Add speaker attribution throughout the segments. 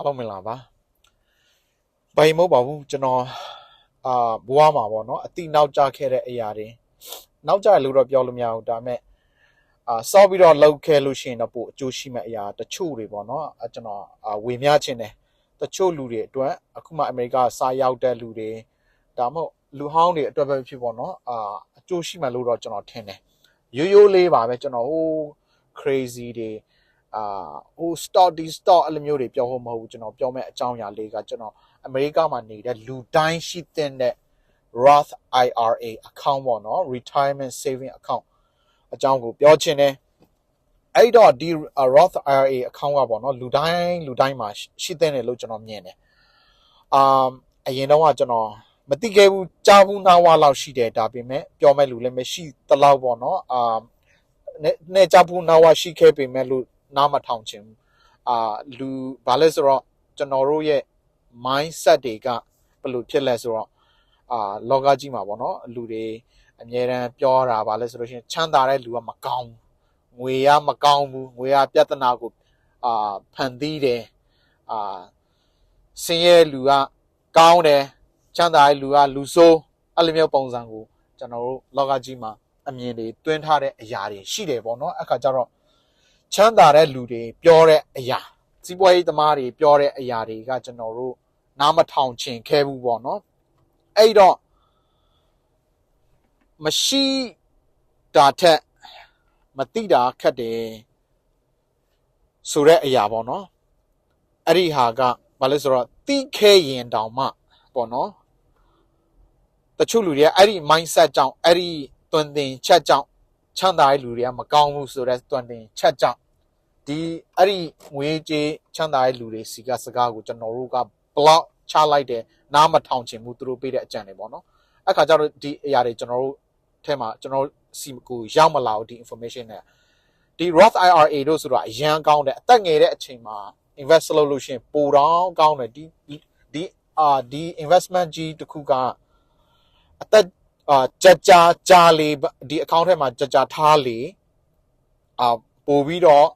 Speaker 1: အားလုံးမင်္ဂလာပါဘိုင်မဟုတ်ပါဘူးကျွန်တော်အာဘွားမှာပေါ့နော်အတိနောက်ကျခဲ့တဲ့အရာတွေနောက်ကျတယ်လို့တော့ပြောလို့မရဘူးဒါပေမဲ့အာစောပြီးတော့လောက်ခဲ့လို့ရှိရင်တော့ပိုအကျိုးရှိမဲ့အရာတချို့တွေပေါ့နော်အကျွန်တော်အာဝေမျှခြင်းတယ်တချို့လူတွေအတွက်အခုမှအမေရိကစာရောက်တဲ့လူတွေဒါမှမဟုတ်လူဟောင်းတွေအတွက်ပဲဖြစ်ပေါ့နော်အာအကျိုးရှိမှလို့တော့ကျွန်တော်ထင်တယ်ရိုးရိုးလေးပါပဲကျွန်တော်ဟို crazy တွေ အာဟို stock ဒီ stock အဲ့လိုမျိုးတွေပြောဖို့မဟုတ်ဘူးကျွန်တော်ပြောမဲ့အကြောင်းအရာလေးကကျွန်တော်အမေရိကမှာနေတဲ့လူတိုင်းရှိတဲ့ Roth IRA account ပေါ့နော် retirement saving account အကြောင်းကိုပြောချင်တယ်အဲ့တော့ဒီ Roth IRA account ကပေါ့နော်လူတိုင်းလူတိုင်းမှာရှိတဲ့တယ်လို့ကျွန်တော်မြင်တယ်အာအရင်တော့ကကျွန်တော်မသိခဲ့ဘူးကြားဘူးနားဝလောက်ရှိတယ်ဒါပေမဲ့ပြောမဲ့လူလည်းမရှိတလောက်ပေါ့နော်အာနဲ့ကြားဘူးနားဝရှိခဲ့ပေမဲ့လို့ နားမထောင်ချင်ဘူးအာလူဘာလဲဆိုတော့ကျွန်တော်တို့ရဲ့ mindset တွေကဘယ်လိုဖြစ်လဲဆိုတော့အာလောကကြီးမှာပေါ့နော်လူတွေအများရန်ပြောတာဗာလဲဆိုလို့ရှိရင်ချမ်းသာတဲ့လူကမကောင်းဘူးငွေရမကောင်းဘူးငွေရပြဿနာကိုအာဖန်တီးတယ်အာစင်ရဲ့လူကကောင်းတယ်ချမ်းသာတဲ့လူကလူဆိုးအဲ့လိုမျိုးပုံစံကိုကျွန်တော်တို့လောကကြီးမှာအမြင်တွေတွင်းထားတဲ့အရာတွေရှိတယ်ပေါ့နော်အခါကျတော့ ချမ်းသာတဲ့လူတွေပြောတဲ့အရာစီးပွားရေးသမားတွေပြောတဲ့အရာတွေကကျွန်တော်တို့နားမထောင်ချင်ခဲ့ဘူးပေါ့နော်အဲ့တော့မရှိတာထက်မတိတာခက်တယ်ဆိုတဲ့အရာပေါ့နော်အဲ့ဒီဟာကဘာလဲဆိုတော့တိခဲရင်တောင်မှပေါ့နော်တချို့လူတွေကအဲ့ဒီ mindset ကြောင့်အဲ့ဒီတွင်တင်ချက်ကြောင့် ချမ်းသာတဲ့လူတွေကမကောင်းဘူးဆိုတဲ့တွင်တင်ချက်ကြောင့်ဒီအဲ့ဒီငွေကြေးချမ်းသာတဲ့လူတွေစီကစကားကိုကျွန်တော်တို့က block ချလိုက်တယ်နားမထောင်ချင်ဘူးသူတို့ပေးတဲ့အကြံတွေပေါ့နော်အဲ့ခါကျတော့ဒီအရာတွေကျွန်တော်တို့ထဲမှာကျွန်တော်စီကိုရောက်မလာဘူးဒီ information နဲ့ဒီ Roth IRA တို့ဆိုတော့အရန်ကောင်းတယ်အသက်ငယ်တဲ့အချိန်မှာ invest လုပ်လို့ရှိရင်ပိုတော့ကောင်းတယ်ဒီဒီအာဒီ investment ကြီးတစ်ခုကအသက် အာကြာကြာကြာလေဒီ account ထဲမှာကြာကြာထားလေအာပို့ပြီးတော့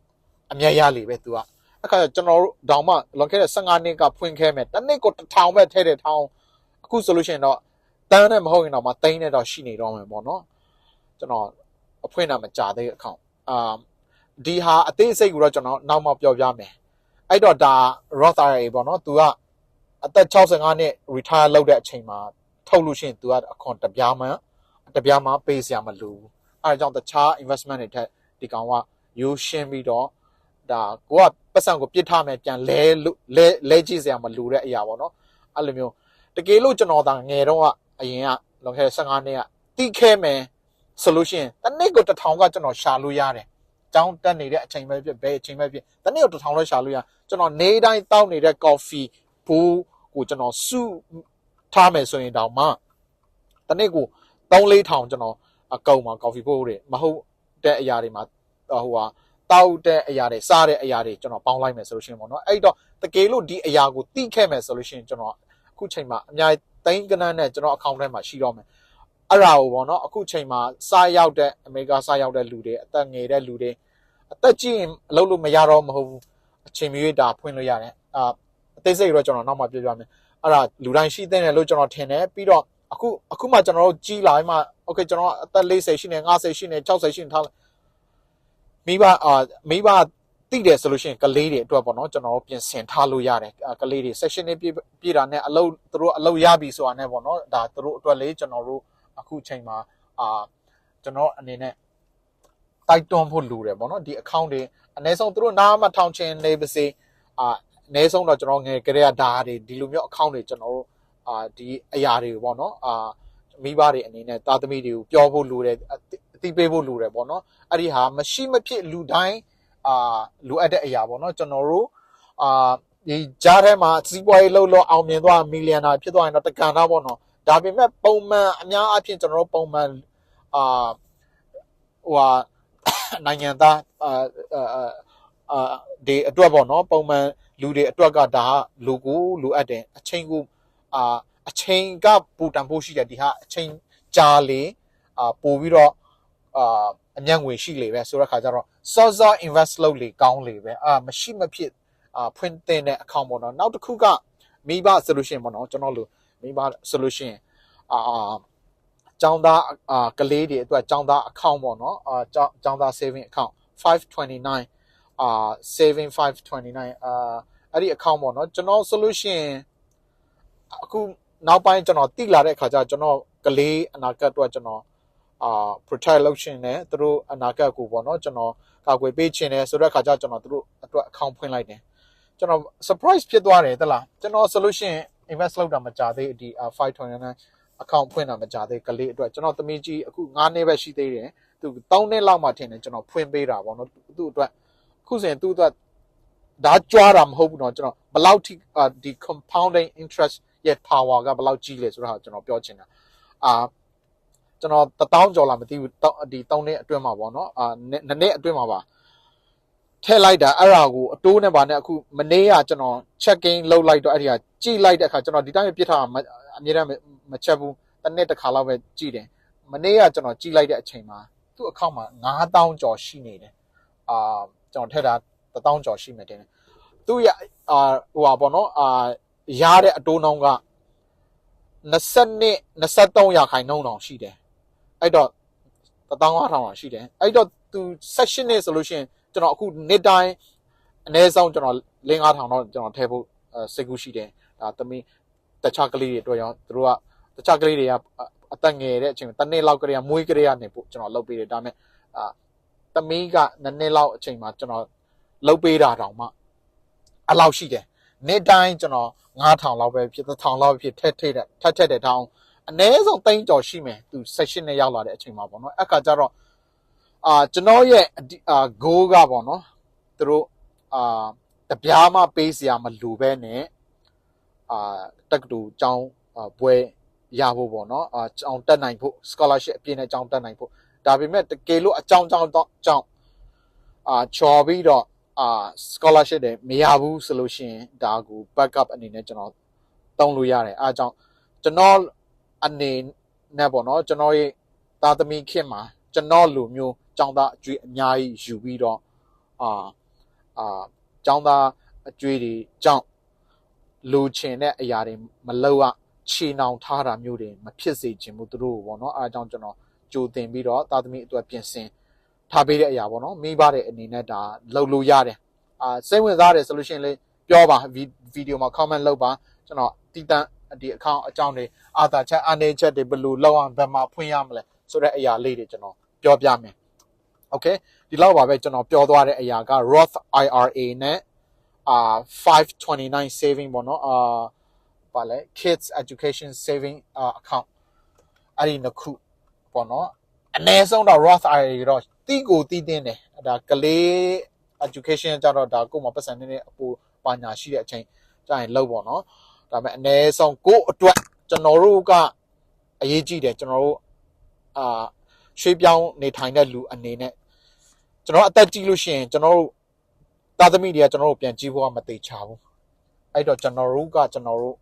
Speaker 1: အမြတ်ရလေပဲ तू ကအခါကျွန်တော်တို့တောင်မှလွန်ခဲ့တဲ့15နှစ်ကဖွင့်ခဲ့မယ်တစ်နှစ်ကိုတစ်ထောင်ပဲထဲတဲ့ထောင်အခုဆိုလို့ရှိရင်တော့တန်းနဲ့မဟုတ်ရင်တော့မသိန်းနဲ့တော့ရှိနေတော့မယ်ပေါ့နော်ကျွန်တော်အဖွင့်တာမကြသေးအခေါင်အာဒီဟာအသေးစိတ်ကိုတော့ကျွန်တော်နောက်မှပြောပြမယ်အဲ့တော့ဒါ Roth IRA ပေါ့နော် तू ကအသက်65နှစ် retire လုပ်တဲ့အချိန်မှာ ထုတ်လို့ရှိရင် तू ကအခွန်တပြားမှတပြားမှပေးစရာမလိုဘူးအဲဒါကြောင့်တခြား investment တွေထက်ဒီကောင်ကရိုးရှင်းပြီးတော့ဒါကိုကပတ်စံကိုပြစ်ထားမယ်ပြန်လဲလဲလဲကြည့်စရာမလိုတဲ့အရာပေါ့နော်အဲ့လိုမျိုးတကယ်လို့ကျွန်တော်သာငယ်တော့ကအရင်ကလွန်ခဲ့တဲ့15နှစ်ကတီးခဲမယ်ဆိုလို့ရှိရင်တနေ့ကိုတစ်ထောင်ကကျွန်တော်ရှာလို့ရတယ်။ကျောင်းတက်နေတဲ့အချိန်ပဲဖြစ်ဘယ်အချိန်ပဲဖြစ်တနေ့ကိုတစ်ထောင်လောက်ရှာလို့ရကျွန်တော်နေတိုင်းတောက်နေတဲ့ coffee ဘူးကိုကျွန်တော်စု ထားမယ်ဆိုရင်တောင်မှတနေ့ကို3-4ထောင်ကျွန်တော်အကုန်မှာ coffee ဘူးတွေမဟုတ်တဲ့အရာတွေမှာဟိုဟာတောက်တဲ့အရာတွေစားတဲ့အရာတွေကျွန်တော်ပေါင်းလိုက်မယ်ဆိုလို့ရှိရင်ပေါ့နော်အဲ့တော့တကယ်လို့ဒီအရာကိုတိခဲ့မယ်ဆိုလို့ရှိရင်ကျွန်တော်အခုချိန်မှာအများကြီးသိန်းကနန်းနဲ့ကျွန်တော်အကောင့်ထဲမှာရှိတော့မယ်အဲ့ဒါကိုပေါ့နော်အခုချိန်မှာစားရောက်တဲ့အမေရိကစားရောက်တဲ့လူတွေအသက်ငယ်တဲ့လူတွေအသက်ကြီးရင်အလုပ်လို့မရတော့မဟုတ်ဘူးအချိန်မရွေးဒါဖွင့်လို့ရတယ်အာအသေးစိတ်တော့ကျွန်တော်နောက်မှပြောပြမယ် အဲ့ဒါလူတိုင်းရှိတဲ့လို့ကျွန်တော်ထင်တယ်ပြီးတော့အခုအခုမှကျွန်တော်တို့ကြီးလာမှโอเคကျွန်တော်အသက်40ရှိနေ50ရှိနေ60ရှိနေထားမိဘအာမိဘတိတယ်ဆိုလို့ရှိရင်ကလေးတွေအတွက်ပေါ့နော်ကျွန်တော်ပြင်ဆင်ထားလို့ရတယ်ကလေးတွေ section တွေပြည့်တာနဲ့အလုပ်သူတို့အလုပ်ရပြီဆိုတာနဲ့ပေါ့နော်ဒါသူတို့အတွက်လေးကျွန်တော်တို့အခုချိန်မှာအာကျွန်တော်အနေနဲ့တိုက်တွန်းဖို့လိုတယ်ပေါ့နော်ဒီ account တွေအနည်းဆုံးသူတို့နားမထောင်ချင်နေပါစေအာ အနည်းဆုံးတော့ကျွန်တော်ငယ်ကလေးကဒါတွေဒီလိုမျိုး account တွေကျွန်တော်တို့အာဒီအရာတွေပေါ့နော်အာမိဘတွေအနေနဲ့သားသမီးတွေကိုပြောဖို့လိုတယ်အသိပေးဖို့လိုတယ်ပေါ့နော်အဲ့ဒီဟာမရှိမဖြစ်လူတိုင်းအာလိုအပ်တဲ့အရာပေါ့နော်ကျွန်တော်တို့အာဒီကြားထဲမှာစီးပွားရေးလုပ်လို့အောင်မြင်သွားမီလီယံနာဖြစ်သွားရင်တော့တကန်တော့ပေါ့နော်ဒါပေမဲ့ပုံမှန်အများအပြားကျွန်တော်တို့ပုံမှန်အာဟိုဟာနိုင်ငံသားအာ အာဒီအတွက်ပေါ့နော်ပုံမှန်လူတွေအတွက်ကဒါလူကိုလိုအပ်တယ်အချိန်ကိုအာအချိန်ကပူတန်ဖို့ရှိတယ်ဒီဟာအချိန်ကြာလေအာပို့ပြီးတော့အာအမျက်ငွေရှိလေပဲဆိုတဲ့ခါကျတော့စောစော invest လုပ်လေကောင်းလေပဲအာမရှိမဖြစ် အာဖွင့်တင်တဲ့ account ပေါ့နော်နောက်တစ်ခုကမိဘ solution ပေါ့နော်ကျွန်တော်လို့မိဘ solution အာចောင်းသားအာကလေးတွေအတွက်ចောင်းသား account ပေါ့နော်အာចောင်းចောင်းသား saving account 529 အာ saving 529အာအဲ့ဒီ account ပေါ့နော်ကျွန်တော် solution အခုနောက်ပိုင်းကျွန်တော်တိလာတဲ့အခါကျကျွန်တော်ကလေးအနာဂတ်အတွက်ကျွန်တော်အာ protect လုပ်ရှင်တယ်သူတို့အနာဂတ်ကိုပေါ့နော်ကျွန်တော်ကာကွယ်ပေးခြင်းတယ်ဆိုတဲ့အခါကျကျွန်တော်သူတို့အတွက် account ဖွင့်လိုက်တယ်ကျွန်တော် surprise ဖြစ်သွားတယ်တလားကျွန်တော် solution invest လုပ်တာမကြသေးဒီ529 account ဖွင့်တာမကြသေးကလေးအတွက်ကျွန်တော်သမီးကြီးအခု9နှစ်ပဲရှိသေးတယ်သူ3နှစ်လောက်မှထင်တယ်ကျွန်တော်ဖွင့်ပေးတာပေါ့နော်သူ့အတွက်အ ခုစဉ်သူ့အတွက်ဒါကြွားတာမဟုတ်ဘူးเนาะကျွန်တော်ဘယ်လောက်ထိဒီ compounding interest ရဲ့ power ကဘယ်လောက်ကြီးလဲဆိုတာကိုကျွန်တော်ပြောချင်တာအာကျွန်တော်တထောင်ကျော်လာမသိဘူးဒီ3နှစ်အတွင်းမှာပေါ့နော်အာနှစ်နှစ်အတွင်းမှာပါထည့်လိုက်တာအဲ့ဒါကိုအတိုးနဲ့ပါနဲ့အခုမနေ့ကကျွန်တော် checking လုပ်လိုက်တော့အဲ့ဒီကကြည့်လိုက်တဲ့အခါကျွန်တော်ဒီတိုင်းပြစ်ထားတာအမြဲတမ်းမချက်ဘူးတစ်နှစ်တစ်ခါလောက်ပဲကြည့်တယ်မနေ့ကကျွန်တော်ကြည့်လိုက်တဲ့အချိန်မှာသူ့ account မှာ9000ကျော်ရှိနေတယ်အာ ကျွန်တော်ထည့်တာ1000ကျော်ရှိမယ်တင်တယ်သူ့ရအာဟိုပါပေါ့နော်အာရတဲ့အတိုးနှုန်းက20 23ရာခိုင်နှုန်းတောင်ရှိတယ်အဲ့တော့15000တောင်ရှိတယ်အဲ့တော့သူ section နဲ့ဆိုလို့ရှိရင်ကျွန်တော်အခုနေ့တိုင်းအနည်းဆုံးကျွန်တော်5000တော့ကျွန်တော်ထည့်ဖို့စိတ်ကူးရှိတယ်ဒါသမီးတခြားကလေးတွေအတွက်ရောသူတို့ကတခြားကလေးတွေကအသက်ငယ်တဲ့အချိန်တစ်နှစ်လောက်ကလေးကမွေးကလေးကနေပို့ကျွန်တော်လုပ်ပေးတယ်ဒါပေမဲ့အာ သမီးကနှစ်နှစ်လောက်အချိန်မှာကျွန်တော်လုပ်ပေးတာတောင်မှအလောက်ရှိတယ်နေ့တိုင်းကျွန်တော်9000လောက်ပဲဖြစ်1000လောက်ဖြစ်ထက်ထက်တဲ့ထက်ထက်တဲ့တောင်းအနည်းဆုံး3ကြော်ရှိမယ်သူ section နဲ့ရောက်လာတဲ့အချိန်မှာပေါ့နော်အဲ့ခါကျတော့အာကျွန်တော်ရဲ့အာ goal ကပေါ့နော်သူတို့အာတပြားမှပေးစရာမလိုပဲနဲ့အာတက္ကသိုလ်ကျောင်းဘွဲရဖို့ပေါ့နော်အာကျောင်းတက်နိုင်ဖို့ scholarship အပြည့်နဲ့ကျောင်းတက်နိုင်ဖို့ ဒါပေမဲ့တကယ်လို့အကြောင်းကြောင်းတော့ကျောင်းအာချော်ပြီးတော့အာ scholarship တွေမရဘူးဆိုလို့ရှိရင်ဒါကို backup အနေနဲ့ကျွန်တော်တုံးလို့ရတယ်အားကြောင့်ကျွန်တော်အနေနဲ့ပေါ့နော်ကျွန်တော်ရဲ့သားသမီးခင်မှာကျွန်တော်လူမျိုးចောင်းသားအကျွေးအများကြီးယူပြီးတော့အာအာចောင်းသားအကျွေးတွေကြောင့်လူချင်တဲ့အရာတွေမလောက်ရခြေနှောင်ထားတာမျိုးတွေမဖြစ်စေချင်ဘူးသူတို့ပေါ့နော်အားကြောင့်ကျွန်တော် ကြိုတင်ပြီးတော့သားသမီးအတွက်ပြင်ဆင်ထားပေးတဲ့အရာပေါ့နော်မိဘတဲ့အနေနဲ့ဒါလုပ်လို့ရတယ်အာစိတ်ဝင်စားတယ်ဆိုလို့ရှိရင်လေပြောပါဗီဒီယိုမှာ comment လုပ်ပါကျွန်တော်တည်တံ့ဒီ account အကြောင်းတွေအာသာချက်အနေချက်တွေဘယ်လိုလောက်အောင်ဘယ်မှာဖွင့်ရမလဲဆိုတဲ့အရာလေးတွေကျွန်တော်ပြောပြမယ် okay ဒီလောက်ပါပဲကျွန်တော်ပြောသွားတဲ့အရာက Roth IRA နဲ့အာ529 saving ပေါ့နော်အာပါလဲ kids education saving account အဲ့ဒီနှစ်ခု ပေါ့နော်အနည်းဆုံးတော့ Roth IRA တော့တီးကိုတီးတင်းတယ်ဒါကလေး education ကြတော့ဒါကိုယ်မှာပတ်စံနေနေအပူပါညာရှိတဲ့အချိန်ကြာရင်လောက်ပေါ့နော်ဒါပေမဲ့အနည်းဆုံးကိုယ့်အတွက်ကျွန်တော်တို့ကအရေးကြီးတယ်ကျွန်တော်တို့အာရွှေ့ပြောင်းနေထိုင်တဲ့လူအနေနဲ့ကျွန်တော်အသက်ကြီးလို့ရှိရင်ကျွန်တော်တို့သားသမီးတွေကကျွန်တော်တို့ပြန်ကြည့်ဖို့ကမသေးချဘူးအဲ့တော့ကျွန်တော်တို့ကကျွန်တော်တို့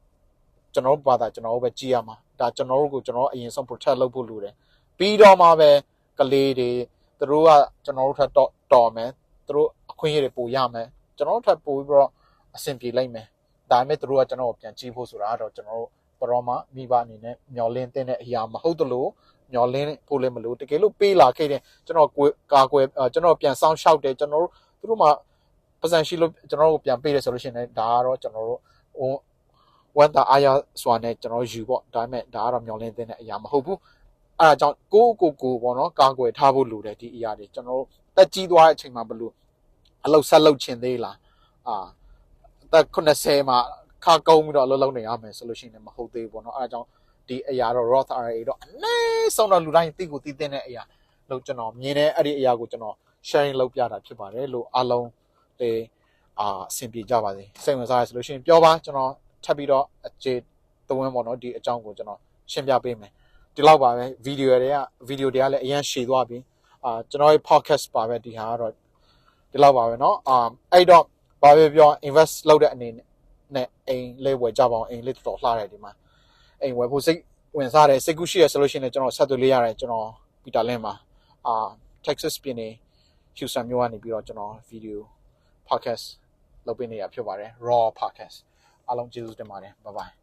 Speaker 1: ကျွန်တော်တို့ဘာသာကျွန်တော်တို့ပဲကြည့်ရမှာဒါကျွန်တော်တို့ကိုကျွန်တော်တို့အရင်ဆုံး protect လုပ်ဖို့လိုတယ် ပြီးတော့မှပဲကလေးတွေသူတို့ကကျွန်တော်တို့ထပ်တော့တော်မယ်သူတို့အခွင့်အရေးတွေပိုရမယ်ကျွန်တော်တို့ထပ်ပိုပြီးတော့အဆင်ပြေလိုက်မယ်ဒါပေမဲ့သူတို့ကကျွန်တော်ကိုပြန်ကြည့်ဖို့ဆိုတာကတော့ကျွန်တော်တို့ဘရောမှမိဘအနေနဲ့မျောလင်းတဲ့အရာမဟုတ်တလို့မျောလင်းဖို့လည်းမလို့တကယ်လို့ပေးလာခဲ့တဲ့ကျွန်တော်ကာကွယ်ကျွန်တော်ပြန်ဆောင်ရှောက်တယ်ကျွန်တော်တို့သူတို့မှပတ်စံရှိလို့ကျွန်တော်တို့ပြန်ပေးတယ်ဆိုလို့ရှိရင်ဒါကတော့ကျွန်တော်တို့ဟိုဝန်တာအားရစွာနဲ့ကျွန်တော်ယူပေါ့ဒါပေမဲ့ဒါကတော့မျောလင်းတဲ့အရာမဟုတ်ဘူး အဲဒါကြောင့်ကိုကိုကိုပေါ့နော်ကာကွယ်ထားဖို့လိုတယ်ဒီအရာတွေကျွန်တော်တို့တက်ကြီးသွားတဲ့အချိန်မှာဘလို့အလုပ်ဆက်လုပ်ချင်သေးလားအာသက်80မှာခါကုန်းပြီးတော့အလုပ်လုပ်နေရမယ်ဆိုလို့ရှိရင်မဟုတ်သေးဘူးပေါ့နော်အဲဒါကြောင့်ဒီအရာတော့ Roth IRA တော့အနည်းဆုံးတော့လူတိုင်းသိကိုသိတဲ့အရာလို့ကျွန်တော်မြင်တဲ့အဲ့ဒီအရာကိုကျွန်တော် sharing လုပ်ပြတာဖြစ်ပါတယ်လို့အားလုံးတေအာအဆင်ပြေကြပါစေစိတ်ဝင်စားရဆိုလို့ရှိရင်ပြောပါကျွန်တော်ထပ်ပြီးတော့အခြေသဝင်းပေါ့နော်ဒီအကြောင်းကိုကျွန်တော်ရှင်းပြပေးမယ် ဒီလောက်ပါပဲဗီဒီယိုတွေကဗီဒီယိုတွေကလည်းအရင်ရှည်သွားပြီအာကျွန်တော်ရဲ့ podcast ပါပဲဒီဟာကတော့ဒီလောက်ပါပဲเนาะအာအဲ့တော့ဘာပဲပြော invest လုပ်တဲ့အနေနဲ့အိမ်လေးဝယ်ကြပါအောင်အိမ်လေးတော်တော်လှတယ်ဒီမှာအိမ်ဝယ်ဖို့စိတ်ဝင်စားတယ်စိတ်ကူးရှိရဆိုလို့ရှိရင်ကျွန်တော်ဆက်သွယ်လေးရတယ်ကျွန်တော်ပီတာလင်းမှာအာ Texas ပြည်နယ် Houston မြို့ကနေပြီးတော့ကျွန်တော် video podcast လုပ်ပေးနေတာဖြစ်ပါတယ် raw podcast အားလုံးကျေးဇူးတင်ပါတယ် bye bye